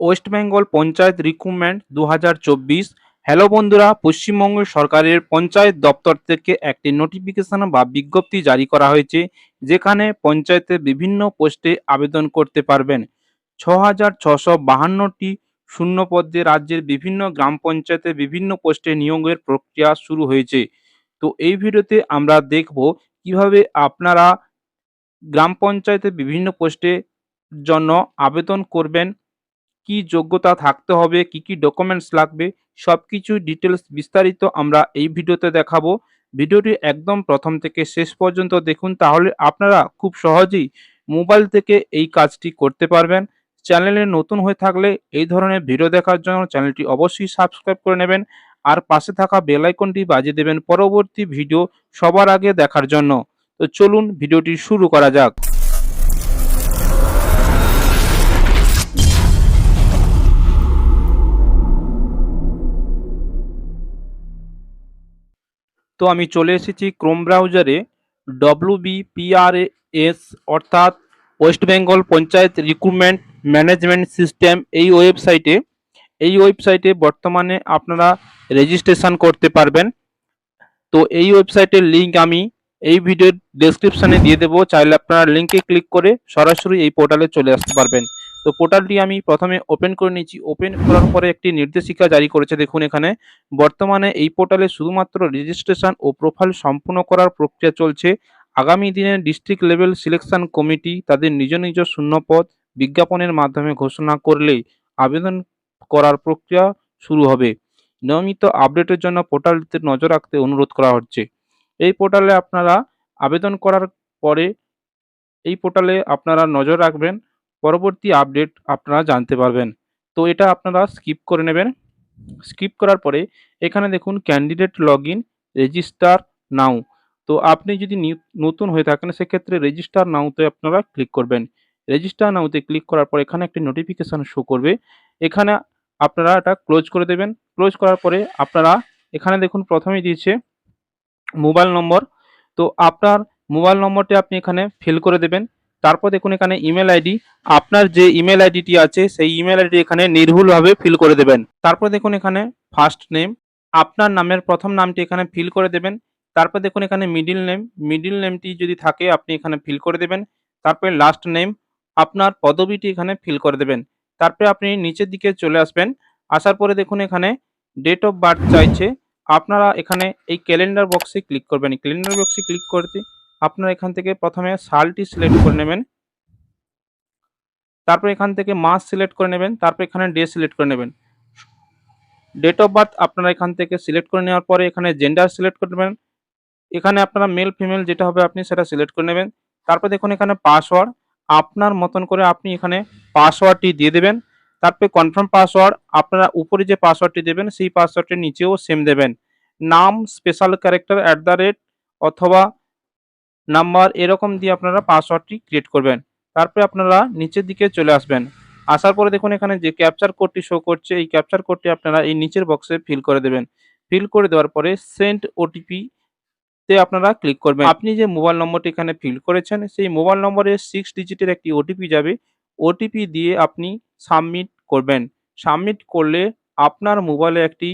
West Bengal panchayat recruitment দু হাজার চব্বিশ। হ্যালো বন্ধুরা, পশ্চিমবঙ্গ সরকারের পঞ্চায়েত দপ্তর থেকে একটি নোটিফিকেশন বা বিজ্ঞপ্তি জারি করা হয়েছে, যেখানে পঞ্চায়েতে বিভিন্ন পোস্টে আবেদন করতে পারবেন। ছ হাজার ছশো বাহান্নটি রাজ্যের বিভিন্ন গ্রাম পঞ্চায়েতে বিভিন্ন পোস্টে নিয়োগের প্রক্রিয়া শুরু হয়েছে। তো এই ভিডিওতে আমরা দেখব কীভাবে আপনারা গ্রাম পঞ্চায়েতে বিভিন্ন পোস্টে জন্য আবেদন করবেন কি যোগ্যতা থাকতে হবে, কি কি ডকুমেন্টস লাগবে সব কিছু ডিটেলস বিস্তারিত আমরা এই ভিডিওতে দেখাবো। ভিডিওটি একদম প্রথম থেকে শেষ পর্যন্ত দেখুন, তাহলে আপনারা খুব সহজেই মোবাইল থেকে এই কাজটি করতে পারবেন। চ্যানেলে নতুন হয়ে থাকলে এই ধরনের ভিডিও দেখার জন্য চ্যানেলটি অবশ্যই সাবস্ক্রাইব করে নেবেন আর পাশে থাকা বেল আইকনটি বাজিয়ে দেবেন পরবর্তী ভিডিও সবার আগে দেখার জন্য। তো চলুন ভিডিওটি শুরু করা যাক। তো আমি চলে এসেছি ক্রোম ব্রাউজারে ডব্লিউ বিপিআরএস অর্থাৎ West Bengal panchayat recruitment management system এই ওয়েবসাইটে এই ওয়েবসাইটে বর্তমানে আপনারা রেজিস্ট্রেশন করতে পারবেন। তো এই ওয়েবসাইটের লিংক আমি এই ভিডিওর ডেসক্রিপশনে দিয়ে দেবো। চাইলে আপনারা লিঙ্কে ক্লিক করে সরাসরি এই পোর্টালে চলে আসতে পারবেন। তো পোর্টালটি আমি প্রথমে ওপেন করে নিয়েছি। ওপেন করার পরে একটি নির্দেশিকা জারি করেছে, দেখুন এখানে। বর্তমানে এই পোর্টালে শুধুমাত্র রেজিস্ট্রেশন ও প্রোফাইল সম্পূর্ণ করার প্রক্রিয়া চলছে। আগামী দিনে ডিস্ট্রিক্ট লেভেল সিলেকশন কমিটি তাদের নিজ নিজ শূন্যপদ বিজ্ঞাপনের মাধ্যমে ঘোষণা করলেই আবেদন করার প্রক্রিয়া শুরু হবে। নিয়মিত আপডেটের জন্য পোর্টালটিতে নজর রাখতে অনুরোধ করা হচ্ছে। এই পোর্টালে আপনারা আবেদন করার পরে এই পোর্টালে আপনারা নজর রাখবেন। পরবর্তী আপডেট আপনারা জানতে পারবেন। তো এটা আপনারা স্কিপ করে নেবেন। স্কিপ করার পরে এখানে দেখুন candidate log in register now তো আপনি যদি নতুন হয়ে থাকেন সেক্ষেত্রে রেজিস্টার নাওতে আপনারা ক্লিক করবেন। রেজিস্টার নাওতে ক্লিক করার পর এখানে একটি নোটিফিকেশান শো করবে। এখানে আপনারা এটা ক্লোজ করে দেবেন। ক্লোজ করার পরে আপনারা এখানে দেখুন প্রথমেই দিয়েছে মোবাইল নম্বর তো আপনার মোবাইল নম্বরটি আপনি এখানে ফিল করে দেবেন। তারপর দেখুন এখানে ইমেল আইডি আপনার যে ইমেল আইডিটি আছে, সেই ইমেল আইডি এখানে নির্ভুলভাবে ফিল করে দেবেন। তারপর দেখুন এখানে ফার্স্ট নেম আপনার নামের প্রথম নামটি এখানে ফিল করে দেবেন। তারপর দেখুন এখানে মিডিল নেম মিডিল নেমটি যদি থাকে, আপনি এখানে ফিল করে দেবেন। তারপরে লাস্ট নেম আপনার পদবিটি এখানে ফিল করে দেবেন। তারপরে আপনি নিচের দিকে চলে আসবেন। আসার পরে দেখুন এখানে ডেট অফ বার্থ চাইছে। আপনারা এখানে এই ক্যালেন্ডার বক্সে ক্লিক করবেন। ক্যালেন্ডার বক্সে ক্লিক করতে আপনারা এখান থেকে প্রথমে সালটি সিলেক্ট করে নেবেন। তারপর এখান থেকে মাস সিলেক্ট করে নেবেন। তারপর এখানে ডে সিলেক্ট করে নেবেন। ডেট অফ বার্থ আপনারা এখান থেকে সিলেক্ট করে নেওয়ার পরে এখানে জেন্ডার সিলেক্ট করে নেবেন। এখানে আপনারা মেল ফিমেল যেটা হবে আপনি সেটা সিলেক্ট করে নেবেন। তারপর দেখুন এখানে পাসওয়ার্ড আপনার মতন করে আপনি এখানে পাসওয়ার্ডটি দিয়ে দেবেন। তারপরে কনফার্ম পাসওয়ার্ড আপনারা উপরে যে পাসওয়ার্ডটি দেবেন, সেই পাসওয়ার্ডটির নিচেও সেম দেবেন। নাম special character at the rate অথবা নাম্বার এরকম দিয়ে আপনারা পাসওয়ার্ডটি ক্রিয়েট করবেন। তারপরে আপনারা নিচের দিকে চলে আসবেন। আসার পরে দেখুন এখানে যে ক্যাপচার কোডটি শো করছে, এই ক্যাপচার কোডটি আপনারা এই নিচের বক্সে ফিল করে দেবেন। ফিল করে দেওয়ার পরে সেন্ড ওটিপি তে আপনারা ক্লিক করবেন। আপনি যে মোবাইল নম্বরটি এখানে ফিল করেছেন, সেই মোবাইল নম্বরে সিক্স ডিজিটের একটি ওটিপি যাবে। ওটিপি দিয়ে আপনি সাবমিট করবেন। সাবমিট করলে আপনার মোবাইলে একটি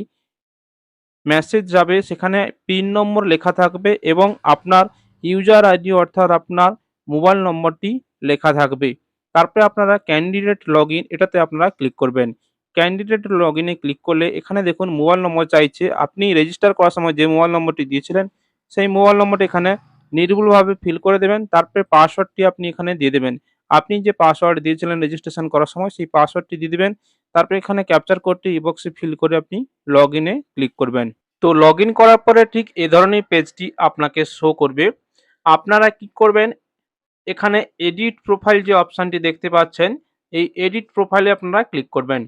মেসেজ যাবে। সেখানে পিন নম্বর লেখা থাকবে এবং আপনার ইউজার আইডি অর্থাৎ আপনার মোবাইল নম্বরটি লেখা থাকবে। তারপরে আপনারা ক্যান্ডিডেট লগ এটাতে আপনারা ক্লিক করবেন। ক্যান্ডিডেট লগ ক্লিক করলে এখানে দেখুন মোবাইল নম্বর চাইছে। আপনি রেজিস্টার করার সময় যে মোবাইল নম্বরটি দিয়েছিলেন, সেই মোবাইল নম্বরটি এখানে নির্ভুলভাবে ফিল করে দেবেন। তারপরে পাসওয়ার্ডটি আপনি এখানে দিয়ে দেবেন। আপনি যে পাসওয়ার্ড দিয়েছিলেন রেজিস্ট্রেশন করার সময়, সেই পাসওয়ার্ডটি দিয়ে দেবেন। তারপরে এখানে ক্যাপচার কোডটি ইবক্সে ফিল করে আপনি লগ ক্লিক করবেন। তো লগ করার পরে ঠিক এ ধরনের পেজটি আপনাকে শো করবে। আপনারা কি করবেন? এখানে এডিট প্রোফাইল যে অপশানটি দেখতে পাচ্ছেন, এই এডিট প্রোফাইলে আপনারা ক্লিক করবেন।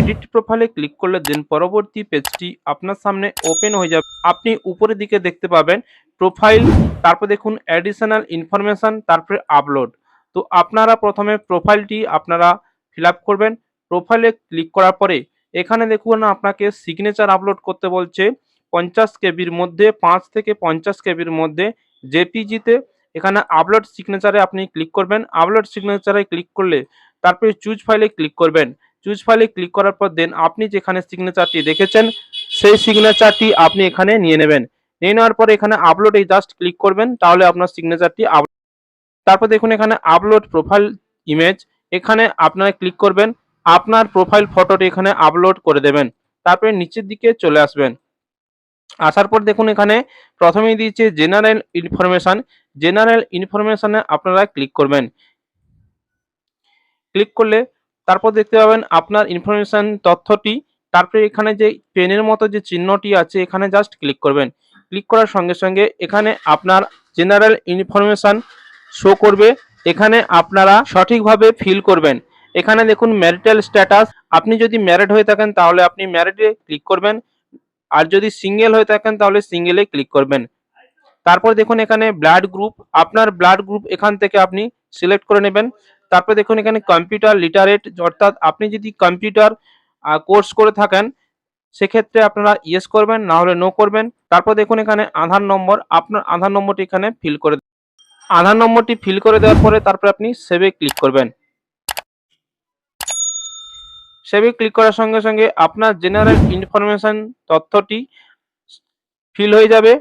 এডিট প্রোফাইলে ক্লিক করলে দেন পরবর্তী পেজটি আপনার সামনে ওপেন হয়ে যাবে। আপনি উপরের দিকে দেখতে পাবেন প্রোফাইল তারপর দেখুন অ্যাডিশনাল ইনফরমেশন তারপরে আপলোড তো আপনারা প্রথমে প্রোফাইলটি আপনারা ফিল করবেন। প্রোফাইলে ক্লিক করার পরে এখানে দেখুন আপনাকে সিগনেচার আপলোড করতে বলছে। পঞ্চাশ কেবির মধ্যে, পাঁচ থেকে পঞ্চাশ কেবির মধ্যে জেপিজিতে এখানে আপলোড সিগনেচারে আপনি ক্লিক করবেন। আপলোড সিগনেচারে ক্লিক করলে তারপরে চুজ ফাইলে ক্লিক করবেন। চুজ ফাইলে ক্লিক করার পর দেন আপনি যেখানে সিগনেচারটি দেখেছেন, সেই সিগনেচারটি আপনি এখানে নিয়ে নেবেন। নিয়ে নেওয়ার পরে এখানে আপলোডে জাস্ট ক্লিক করবেন, তাহলে আপনার সিগনেচারটি তারপর দেখুন এখানে আপলোড প্রোফাইল ইমেজ এখানে আপনারা ক্লিক করবেন, আপনার প্রোফাইল ফটোটি এখানে আপলোড করে দেবেন। তারপরে নিচের দিকে চলে আসবেন। আসার পর দেখুন এখানে প্রথমেই দিয়েছে জেনারেল ইনফরমেশন জেনারেল ইনফরমেশনে আপনারা ক্লিক করবেন। ক্লিক করলে তারপর দেখতে পাবেন আপনার ইনফরমেশন তথ্যটি। তারপরে এখানে যে পেনের মতো যে চিহ্নটি আছে, এখানে জাস্ট ক্লিক করবেন। ক্লিক করার সঙ্গে সঙ্গে এখানে আপনার জেনারেল ইনফরমেশন শো করবে। এখানে আপনারা সঠিকভাবে ফিল করবেন। এখানে দেখুন ম্যারিটাল স্ট্যাটাস আপনি যদি ম্যারিড হয়ে থাকেন, তাহলে আপনি ম্যারিডে ক্লিক করবেন। আর যদি সিঙ্গেল হয়ে থাকেন, তাহলে সিঙ্গেলে ক্লিক করবেন। তারপর দেখুন এখানে ব্লাড গ্রুপ আপনার ব্লাড গ্রুপ এখান থেকে আপনি সিলেক্ট করে নেবেন। তারপর দেখুন এখানে কম্পিউটার লিটারেট অর্থাৎ আপনি যদি কম্পিউটার কোর্স করে থাকেন, সেক্ষেত্রে আপনারা ইয়েস করবেন, না হলে নো করবেন। তারপর দেখুন এখানে আধার নম্বর, আপনার আধার নম্বরটি এখানে ফিল করে আধার নম্বরটি ফিল করে দেওয়ার পরে তারপরে আপনি সেভে ক্লিক করবেন। সেভে ক্লিক করার সঙ্গে সঙ্গে আপনার জেনারেল ইনফরমেশন তথ্যটি ফিল হয়ে যাবে।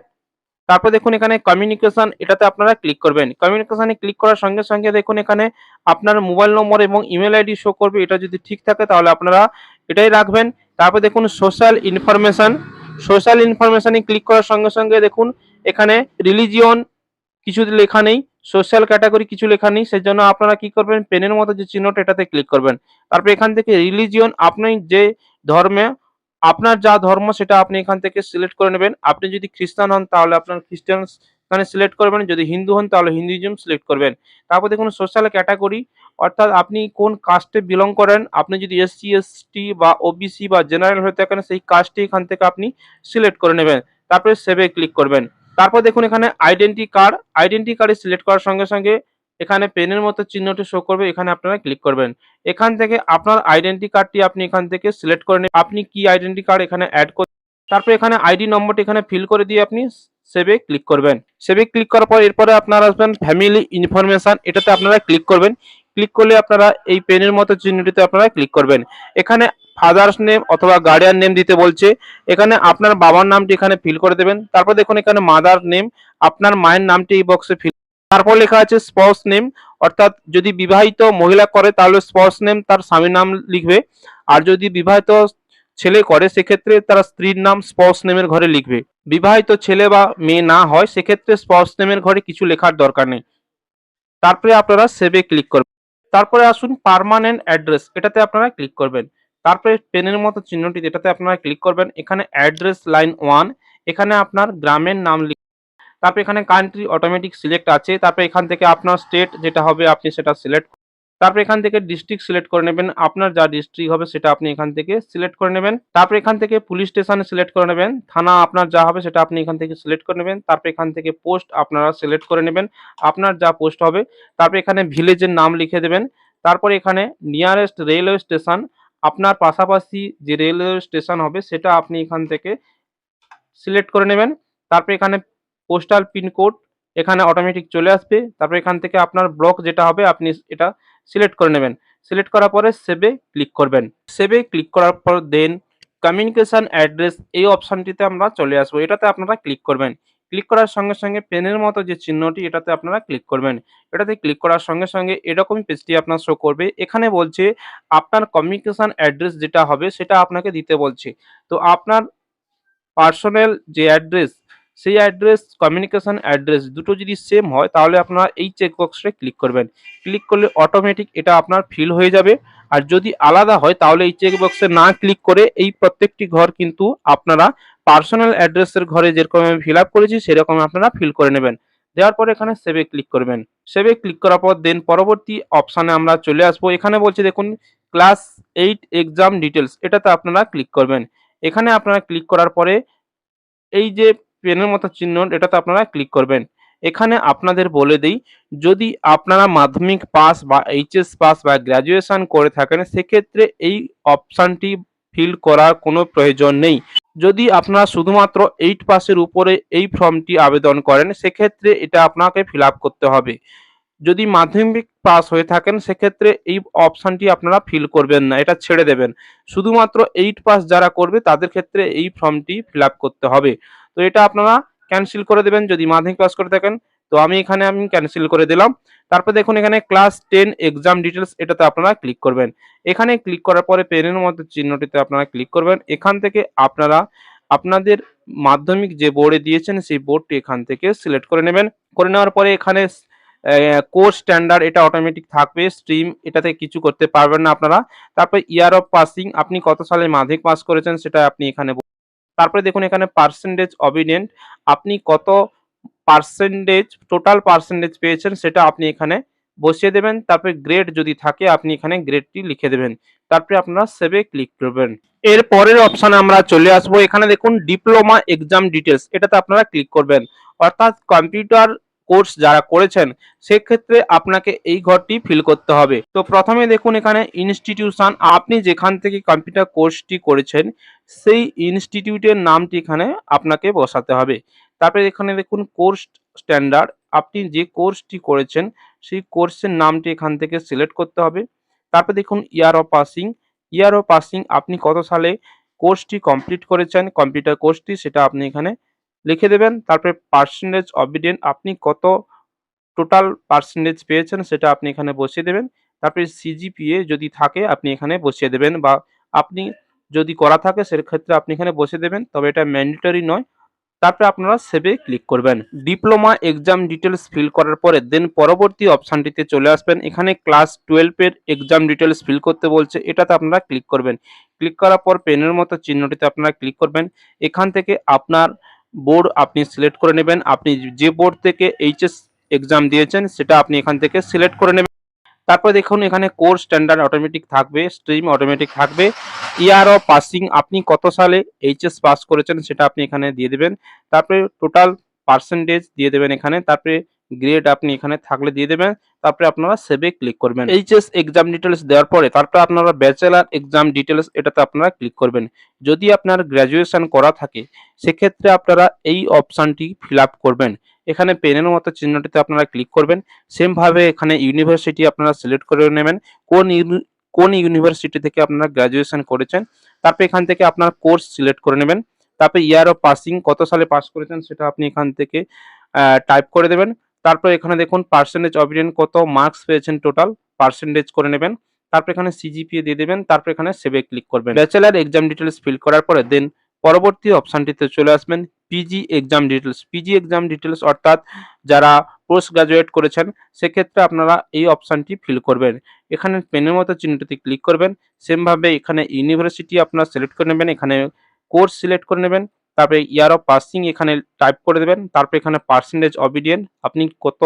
তারপর দেখুন এখানে কমিউনিকেশন এটাতে আপনারা ক্লিক করবেন। কমিউনিকেশনে ক্লিক করার সঙ্গে সঙ্গে দেখুন এখানে আপনার মোবাইল নম্বর এবং ইমেল আইডি শো করবে। এটা যদি ঠিক থাকে তাহলে আপনারা এটাই রাখবেন। তারপর দেখুন সোশ্যাল ইনফরমেশন সোশ্যাল ইনফরমেশনে ক্লিক করার সঙ্গে সঙ্গে দেখুন এখানে রিলিজিয়ন কিছু লেখা নেই। সোশ্যাল ক্যাটাগরি কিছু লেখা নেই, সেজন্য আপনারা কি করবেন, পেনের মতো যে চিহ্নটা এটাতে ক্লিক করবেন। তারপর এখান থেকে রিলিজিয়ন আপনি যে ধর্মে, আপনার যা ধর্ম সেটা আপনি এখান থেকে সিলেক্ট করে নেবেন। আপনি যদি খ্রিস্টান হন, তাহলে আপনার খ্রিস্টান এখানে সিলেক্ট করবেন যদি হিন্দু হন, তাহলে হিন্দুইজম সিলেক্ট করবেন। তারপর দেখুন সোশ্যাল ক্যাটাগরি অর্থাৎ আপনি কোন কাস্টে বিলং করেন, আপনি যদি এসসি এসটি বা ওবিসি বা জেনারেল হয়ে থাকেন, সেই কাস্টটি এখান থেকে আপনি সিলেক্ট করে নেবেন। তারপরে সেভে ক্লিক করবেন। তারপর দেখুন এখানে আইডেন্টি কার্ড আইডেন্টি কার্ডে সিলেক্ট করার সঙ্গে সঙ্গে এখানে পেনের মতো চিহ্নটি শো করবে, এখানে আপনারা ক্লিক করবেন। এখান থেকে আপনার আইডেন্টি কার্ডটি আপনি এখান থেকে সিলেক্ট করে নেবেন। আপনি কি আইডেন্টি কার্ড এখানে অ্যাড করবেন তারপর এখানে আইডি নম্বরটি এখানে ফিল করে দিয়ে আপনি সেভে ক্লিক করবেন। সেভে ক্লিক করার পর এরপরে আপনারা আসবেন ফ্যামিলি ইনফরমেশন এটাতে আপনারা ক্লিক করবেন। ক্লিক করলে আপনারা এই পেনের মতো চিহ্নটিতে আপনারা ক্লিক করবেন। এখানে ফাদার্স নেম অথবা গার্ডিয়ান নেম দিতে বলছে। এখানে আপনার বাবার নামটি এখানে ফিল করে দেবেন। তারপর দেখুন এখানে মাদার নেম আপনার মায়ের নামটি এই বক্সে ফিল তারপর লেখা আছে স্পাউস নেম অর্থাৎ যদি বিবাহিত মহিলা করে তাহলে স্পাউস নেম তার স্বামীর নাম লিখবে। আর যদি বিবাহিত ছেলে করে, সেক্ষেত্রে তারা স্ত্রীর নাম স্পাউস নেমের ঘরে লিখবে। বিবাহিত ছেলে বা মেয়ে না হয়, সেক্ষেত্রে স্পাউস নেমের ঘরে কিছু লেখার দরকার নেই। তারপরে আপনারা সেভে ক্লিক করবেন। তারপরে আসুন পার্মানেন্ট অ্যাড্রেস এটাতে আপনারা ক্লিক করবেন। তারপরে পেনের মতো চিহ্নটি যেটাতে আপনারা ক্লিক করবেন, এখানে অ্যাড্রেস লাইন ওয়ান এখানে আপনার গ্রামের নাম লিখ, তারপর এখানে কান্ট্রি অটোমেটিক সিলেক্ট আছে, তারপর এখান থেকে আপনার স্টেট যেটা হবে আপনি সেটা সিলেক্ট তারপর এখান থেকে ডিস্ট্রিক্ট সিলেক্ট করে নেবেন, আপনার যা ডিস্ট্রিক্ট হবে সেটা আপনি এখান থেকে সিলেক্ট করে নেবেন। তারপর এখান থেকে পুলিশ স্টেশন সিলেক্ট করে নেবেন, থানা আপনার যা হবে সেটা আপনি এখান থেকে সিলেক্ট করে নেবেন। তারপর এখান থেকে পোস্ট আপনারা সিলেক্ট করে নেবেন, আপনার যা পোস্ট হবে। তারপর এখানে ভিলেজের নাম লিখে দেবেন, তারপর এখানে নিয়ারেস্ট রেলওয়ে স্টেশন আপনার পাশাপাশি যে রেলওয়ে স্টেশন হবে, সেটা আপনি এখান থেকে সিলেক্ট করে নেবেন। তারপর এখানে পোস্টাল পিনকোড এখানে অটোমেটিক চলে আসবে। তারপর এখান থেকে আপনার ব্লক যেটা হবে, আপনি এটা সিলেক্ট করে নেবেন। সিলেক্ট করার পরে সেভে ক্লিক করবেন। সেভে ক্লিক করার পর দেন কমিউনিকেশন অ্যাড্রেস এই অপশানটিতে আমরা চলে আসব। এটাতে আপনারা ক্লিক করবেন। ক্লিক করার সঙ্গে সঙ্গে পেনের মতো যে চিহ্নটি, এটাতে আপনারা ক্লিক করবেন। এটাতে ক্লিক করার সঙ্গে সঙ্গে এরকমই পেজটি আপনার শো করবে। এখানে বলছে, আপনার কমিউনিকেশন অ্যাড্রেস যেটা হবে, সেটা আপনাকে দিতে বলছে। তো আপনার পার্সোনাল যে অ্যাড্রেস সেই অ্যাড্রেস কমিউনিকেশন অ্যাড্রেস দুটো যদি সেম হয়, তাহলে আপনারা এই চেকবক্সে ক্লিক করবেন। ক্লিক করলে অটোমেটিক এটা আপনার ফিল হয়ে যাবে। আর যদি আলাদা হয়, তাহলে এই চেকবক্সে না ক্লিক করে এই প্রত্যেকটি ঘর কিন্তু আপনারা পার্সোনাল অ্যাড্রেসের ঘরে যেরকম আমি ফিল আপ করেছি, সেরকম আপনারা ফিল করে নেবেন। দেওয়ার পর এখানে সেভে ক্লিক করবেন। সেভে ক্লিক করার পর দেন পরবর্তী অপশানে আমরা চলে আসব। এখানে বলছে দেখুন ক্লাস এইট এক্সাম ডিটেলস এটাতে আপনারা ক্লিক করবেন। এখানে আপনারা ক্লিক করার পরে এই যে পেনের মতো চিহ্ন, এটাতে আপনারা ক্লিক করবেন। এখানে আপনাদের বলে দিই, যদি আপনারা মাধ্যমিক পাস বা এইচএস পাস বা গ্র্যাজুয়েশন করে থাকেন, সেক্ষেত্রে এই অপশানটি ফিল করার কোনো প্রয়োজন নেই। যদি আপনারা শুধুমাত্র এইট পাসের উপরে এই ফর্মটি আবেদন করেন, সেক্ষেত্রে এটা আপনাকে ফিল করতে হবে। যদি মাধ্যমিক পাস হয়ে থাকেন, সেক্ষেত্রে এই অপশানটি আপনারা ফিল করবেন না, এটা ছেড়ে দেবেন। শুধুমাত্র এইট পাস যারা করবে, তাদের ক্ষেত্রে এই ফর্মটি ফিল করতে হবে। তো এটা আপনারা ক্যান্সেল করে দেবেন। যদি মাধ্যমিক পাস করে থাকেন তো আমি এখানে আমি ক্যান্সেল করে দিলাম। তারপর দেখুন এখানে ক্লাস টেন এক্সাম ডিটেলস এটাতে আপনারা ক্লিক করবেন। এখানে ক্লিক করার পরে পেনের মতো চিহ্নটিতে আপনারা ক্লিক করবেন। এখান থেকে আপনারা আপনাদের মাধ্যমিক যে বোর্ডে দিয়েছেন সেই বোর্ডটি এখান থেকে সিলেক্ট করে নেবেন। করে নেওয়ার পরে এখানে কোর্স স্ট্যান্ডার্ড এটা অটোমেটিক থাকবে। স্ট্রিম এটাতে কিছু করতে পারবেন না আপনারা। তারপর ইয়ার অফ পাসিং আপনি কত সালে মাধ্যমিক পাস করেছেন সেটা আপনি এখানে তারপরে দেখুন এখানে পার্সেন্টেজ অবিডেন্ট আপনি কত পার্সেন্টেজ টোটাল পার্সেন্টেজ পেয়েছেন, সেটা আপনি এখানে বসিয়ে দেবেন। তারপরে গ্রেড যদি থাকে, আপনি এখানে গ্রেডটি লিখে দেবেন। তারপরে আপনারা সেভে ক্লিক করবেন। এর পরের অপশানে আমরা চলে আসব। এখানে দেখুন ডিপ্লোমা এক্সাম ডিটেলস এটাতে আপনারা ক্লিক করবেন। অর্থাৎ কম্পিউটার কোর্স যারা করেছেন, সেক্ষেত্রে আপনাকে এই ঘরটি ফিল করতে হবে। তো প্রথমে দেখুন, এখানে ইনস্টিটিউশন আপনি যেখান থেকে কম্পিউটার কোর্সটি করেছেন, সেই ইনস্টিটিউটের নামটি এখানে আপনাকে বসাতে হবে। তারপরে এখানে দেখুন কোর্স স্ট্যান্ডার্ড আপনি যে কোর্সটি করেছেন, সেই কোর্সের নামটি এখান থেকে সিলেক্ট করতে হবে। তারপরে দেখুন year of passing year of passing আপনি কত সালে কোর্সটি কমপ্লিট করেছেন কম্পিউটার কোর্সটি সেটা আপনি এখানে লিখে দেবেন। তারপরে পার্সেন্টেজ অবিডেন্ট আপনি কত টোটাল পার্সেন্টেজ পেয়েছেন সেটা আপনি এখানে বসিয়ে দেবেন। তারপরে সিজিপিএ যদি থাকে আপনি এখানে বসিয়ে দেবেন বা আপনি যদি করা থাকে সেক্ষেত্রে আপনি এখানে বসিয়ে দেবেন। তবে এটা ম্যান্ডেটরি নয় তারপরে আপনারা সেভে ক্লিক করবেন। ডিপ্লোমা এক্সাম ডিটেলস ফিল করার পরে দেন পরবর্তী অপশানটিতে চলে আসবেন। এখানে ক্লাস টুয়েলভের এক্সাম ডিটেলস ফিল করতে বলছে। এটাতে আপনারা ক্লিক করবেন। ক্লিক করার পর পেনের মতো চিহ্নটিতে আপনারা ক্লিক করবেন। এখান থেকে আপনার বোর্ড আপনি সিলেক্ট করে নেবেন। আপনি যে বোর্ড থেকে এইচএস এক্সাম দিয়েছেন, সেটা আপনি এখান থেকে সিলেক্ট করে নেবেন। তারপর দেখুন, এখানে কোর্স স্ট্যান্ডার্ড অটোমেটিক থাকবে স্ট্রিম অটোমেটিক থাকবে। ইয়ার অফ পাসিং আপনি কত সালে এইচএস পাস করেছেন সেটা আপনি এখানে দিয়ে দেবেন। তারপরে টোটাল পার্সেন্টেজ দিয়ে দেবেন এখানে। তারপরে গ্রেড আপনি এখানে থাকলে দিয়ে দেবেন। তারপরে আপনারা সেভে ক্লিক করবেন। এইচএস এক্সাম ডিটেলস দেওয়ার পরে তারপরে আপনারা ব্যাচেলার এক্সাম ডিটেলস এটাতে আপনারা ক্লিক করবেন। যদি আপনার গ্র্যাজুয়েশন করা থাকে, সেক্ষেত্রে আপনারা এই অপশানটি ফিল করবেন। এখানে পেনের মতো চিহ্নটিতে আপনারা ক্লিক করবেন। সেমভাবে এখানে ইউনিভার্সিটি আপনারা সিলেক্ট করে নেবেন। কোন কোন ইউনিভার্সিটি থেকে আপনারা গ্র্যাজুয়েশন করেছেন, তারপর এখান থেকে আপনার কোর্স সিলেক্ট করে নেবেন। তারপর ইয়ার অফ পাসিং কত সালে পাস করেছেন সেটা আপনি এখান থেকে টাইপ করে দেবেন। তারপর এখানে দেখুন পার্সেন্টেজ অবিডেন্ট কত মার্কস পেয়েছেন টোটাল পার্সেন্টেজ করে নেবেন। তারপর এখানে সিজিপিএ দিয়ে দেবেন, তারপর এখানে সেভে ক্লিক করবেন। ব্যাচেলার এক্সাম ডিটেলস ফিল করার পরে দেন পরবর্তী অপশানটিতে চলে আসবেন PG exam details PG exam details অর্থাৎ যারা পোস্ট গ্রাজুয়েট করেছেন, সেক্ষেত্রে আপনারা এই অপশানটি ফিল করবেন। এখানে পেনের মতো চিহ্নটিতে ক্লিক করবেন। সেমভাবে এখানে ইউনিভার্সিটি আপনারা সিলেক্ট করে নেবেন, এখানে কোর্স সিলেক্ট করে নেবেন, তারপরে ইয়ার অফ পাসিং এখানে টাইপ করে দেবেন, তারপরে এখানে পার্সেন্টেজ অবিডিয়েন্ট আপনি কত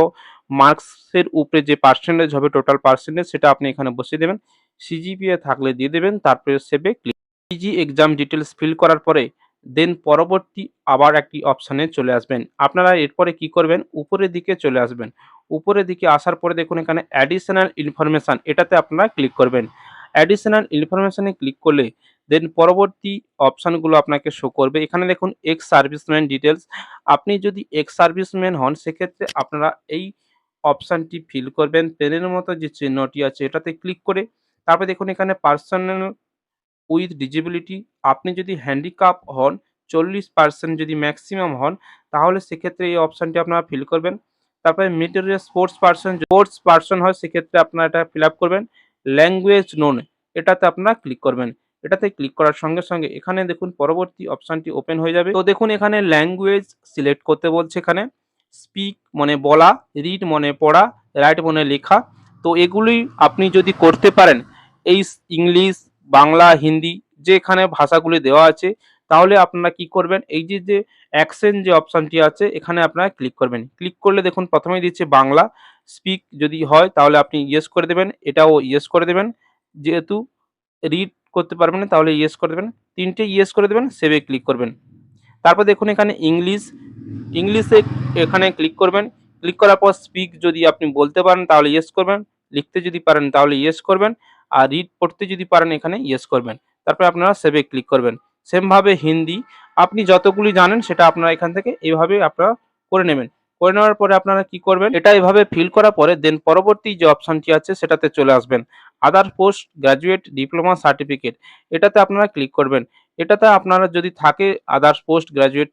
মার্কসের উপরে যে পার্সেন্টেজ হবে টোটাল পার্সেন্টেজ সেটা আপনি এখানে বসিয়ে দেবেন। সিজিপিএ থাকলে দিয়ে দেবেন, তারপরে সেভে click PG exam details fill করার পরে দেন পরবর্তী আবার একটি অপশানে চলে আসবেন। আপনারা এরপরে কি করবেন? উপরের দিকে চলে আসবেন। উপরের দিকে আসার পরে দেখুন এখানে অ্যাডিশনাল ইনফরমেশান এটাতে আপনারা ক্লিক করবেন। অ্যাডিশনাল ইনফরমেশানে ক্লিক করলে দেন পরবর্তী অপশানগুলো আপনাকে শো করবে। এখানে দেখুন এক্স সার্ভিসম্যান ডিটেলস আপনি যদি এক্স সার্ভিসম্যান হন, সেক্ষেত্রে আপনারা এই অপশানটি ফিল করবেন। পেনের মতো যে চিহ্নটি আছে, এটাতে ক্লিক করে, তারপরে দেখুন এখানে পার্সোনাল উইথ ডিজেবিলিটি আপনি যদি হ্যান্ডিক্যাপ হন, চল্লিশ পার্সেন্ট যদি ম্যাক্সিমাম হন, তাহলে সেক্ষেত্রে এই অপশানটি আপনারা ফিল করবেন। তারপরে material sports person sports person হয়, সেক্ষেত্রে আপনারা এটা ফিল আপ করবেন। ল্যাঙ্গুয়েজ নোন এটাতে আপনারা ক্লিক করবেন। এটাতে ক্লিক করার সঙ্গে সঙ্গে এখানে দেখুন পরবর্তী অপশানটি ওপেন হয়ে যাবে। তো দেখুন এখানে ল্যাঙ্গুয়েজ সিলেক্ট করতে বলছে এখানে। স্পিক মানে বলা রিড মানে পড়া রাইট মানে লেখা। তো এগুলি আপনি যদি করতে পারেন, এই ইংলিশ বাংলা, হিন্দি যে এখানে ভাষাগুলি দেওয়া আছে, তাহলে আপনারা কি করবেন? এই যে যে অ্যাকশন যে অপশানটি আছে, এখানে আপনারা ক্লিক করবেন। ক্লিক করলে দেখুন, প্রথমেই দিচ্ছে বাংলা, স্পিক যদি হয়, তাহলে আপনি ইয়েস করে দেবেন, এটাও ইয়েস করে দেবেন। যেহেতু রিড করতে পারবেন তাহলে ইয়েস করে দেবেন। তিনটে ইয়েস করে দেবেন, সেভে ক্লিক করবেন। তারপর দেখুন, এখানে ইংলিশ, ইংলিশে এখানে ক্লিক করবেন। ক্লিক করার পর স্পিক যদি আপনি বলতে পারেন, তাহলে ইয়েস করবেন। লিখতে যদি পারেন, তাহলে ইয়েস করবেন। আর রিড পড়তে যদি পারেন এখানে ইয়েস করবেন। তারপরে আপনারা সেভে ক্লিক করবেন। সেমভাবে হিন্দি, আপনি যতগুলি জানেন সেটা আপনারা এখান থেকে এইভাবে আপনারা করে নেবেন। করে নেওয়ার পরে আপনারা কি করবেন, এটা এভাবে ফিল করার পরে দেন পরবর্তী যে অপশনটি আছে সেটাতে চলে আসবেন। Other post graduate diploma certificate এটাতে আপনারা ক্লিক করবেন। এটাতে আপনারা যদি থাকে others post graduate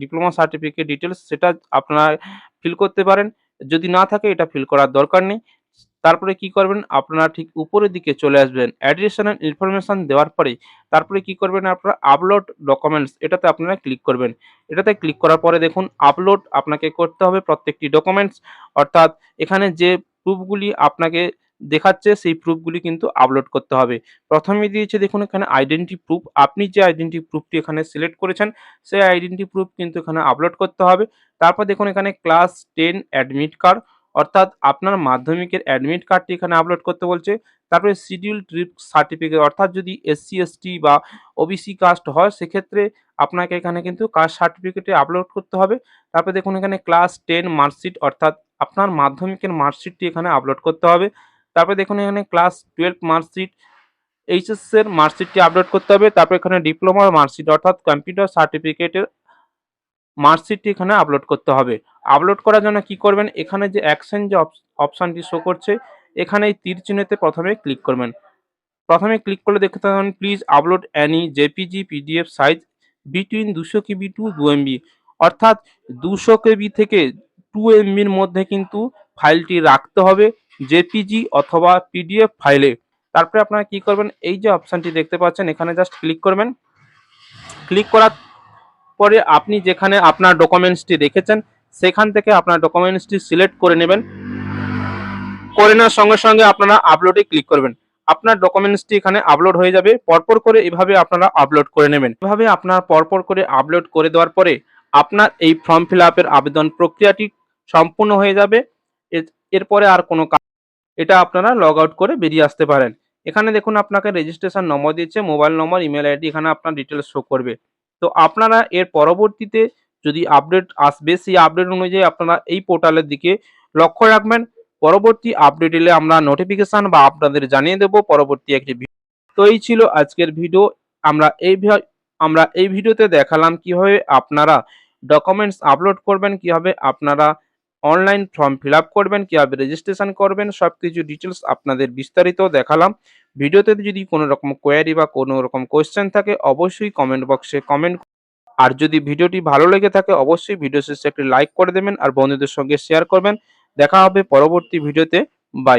diploma certificate details সেটা আপনারা ফিল করতে পারেন। যদি না থাকে, এটা ফিল করার দরকার নেই। তারপরে কি করবেন? আপনারা ঠিক উপরের দিকে চলে আসবেন। অ্যাডিশনাল ইনফরমেশন দেওয়ার পরে তারপরে কি করবেন আপনারা? আপলোড ডকুমেন্টস এটাতে আপনারা ক্লিক করবেন। এটাতে ক্লিক করার পরে দেখুন আপলোড আপনাকে করতে হবে প্রত্যেকটি ডকুমেন্টস অর্থাৎ এখানে যে প্রুফগুলি আপনাকে দেখাচ্ছে, সেই প্রুফগুলি কিন্তু আপলোড করতে হবে। প্রথমে দিয়েছে দেখুন, এখানে আইডেন্টি প্রুফ আপনি যে আইডেন্টি প্রুফটি এখানে সিলেক্ট করেছেন, সেই আইডেন্টি প্রুফ কিন্তু এখানে আপলোড করতে হবে। তারপর দেখুন, এখানে ক্লাস টেন অ্যাডমিট কার্ড অর্থাৎ আপনার মাধ্যমিকের অ্যাডমিট কার্ডটি এখানে আপলোড করতে বলছে, তারপরে শিডিউল ট্রিপ সার্টিফিকেট অর্থাৎ যদি এসসি এসটি বা ওবিসি কাস্ট হয়, সেক্ষেত্রে আপনাকে এখানে কিন্তু কাস্ট সার্টিফিকেটে আপলোড করতে হবে। তারপরে দেখুন এখানে ক্লাস টেন মার্কশিট অর্থাৎ আপনার মাধ্যমিকের মার্কশিটটি এখানে আপলোড করতে হবে। তারপরে দেখুন এখানে ক্লাস টুয়েলভ মার্কশিট এইচএস এর মার্কশিটটি আপলোড করতে হবে। তারপর এখানে ডিপ্লোমার মার্কশিট অর্থাৎ কম্পিউটার সার্টিফিকেটের মার্কশিটটি এখানে আপলোড করতে হবে। আপলোড করার জন্য কি করবেন? এখানে যে অ্যাকশন যে অপশানটি শো করছে, এখানে এই তীর চিহ্নেতে প্রথমে ক্লিক করবেন। প্রথমে ক্লিক করলে দেখতে পাবেন please upload any JPG PDF size between দুশো কেবি টু দু এমবি অর্থাৎ দুশো কেবি থেকে টু এমবির মধ্যে কিন্তু ফাইলটি রাখতে হবে জেপিজি অথবা পিডিএফ ফাইলে তারপরে আপনারা কি করবেন? এই যে অপশানটি দেখতে পাচ্ছেন, এখানে জাস্ট ক্লিক করবেন। ক্লিক করার পরে আপনি যেখানে আপনার ডকুমেন্টসটি রেখেছেন সেখান থেকে আপনার ডকুমেন্টসটি সিলেক্ট করে নেবেন। করে নেওয়ার সঙ্গে সঙ্গে আপনারা আপলোডে ক্লিক করবেন। আপনার ডকুমেন্টসটি এখানে আপলোড হয়ে যাবে। পরপর করে এভাবে আপনারা আপলোড করে নেবেন। এভাবে আপনার পরপর করে আপলোড করে দেওয়ার পরে আপনার এই ফর্ম ফিল আপের আবেদন প্রক্রিয়াটি সম্পূর্ণ হয়ে যাবে। এরপরে আর কোনো কাজ এটা আপনারা লগ আউট করে বেরিয়ে আসতে পারেন। এখানে দেখুন আপনাকে রেজিস্ট্রেশন নম্বর দিচ্ছে মোবাইল নম্বর ইমেল আইডি এখানে আপনার ডিটেলস শো করবে। তো আপনারা এর পরবর্তীতে যদি আপডেট আসবে, সেই আপডেট অনুযায়ী আপনারা এই পোর্টালের দিকে লক্ষ্য রাখবেন। পরবর্তী আপডেট এলে আমরা নোটিফিকেশন বা আপনাদের জানিয়ে দেব পরবর্তী একটি তো এই ছিল আজকের ভিডিও আমরা এই আমরা এই ভিডিওতে দেখালাম কীভাবে আপনারা ডকুমেন্টস আপলোড করবেন, কীভাবে আপনারা অনলাইন ফর্ম ফিল করবেন, কীভাবে রেজিস্ট্রেশন করবেন সব কিছু ডিটেলস আপনাদের বিস্তারিত দেখালাম। ভিডিওতে যদি কোনো রকম কোয়ারি বা কোনো রকম কোয়েশ্চেন থাকে, অবশ্যই কমেন্ট বক্সে কমেন্ট আর যদি ভিডিওটি ভালো লেগে থাকে, অবশ্যই ভিডিও শেষে একটি লাইক করে দেবেন আর বন্ধুদের সঙ্গে শেয়ার করবেন। দেখা হবে পরবর্তী ভিডিওতে। বাই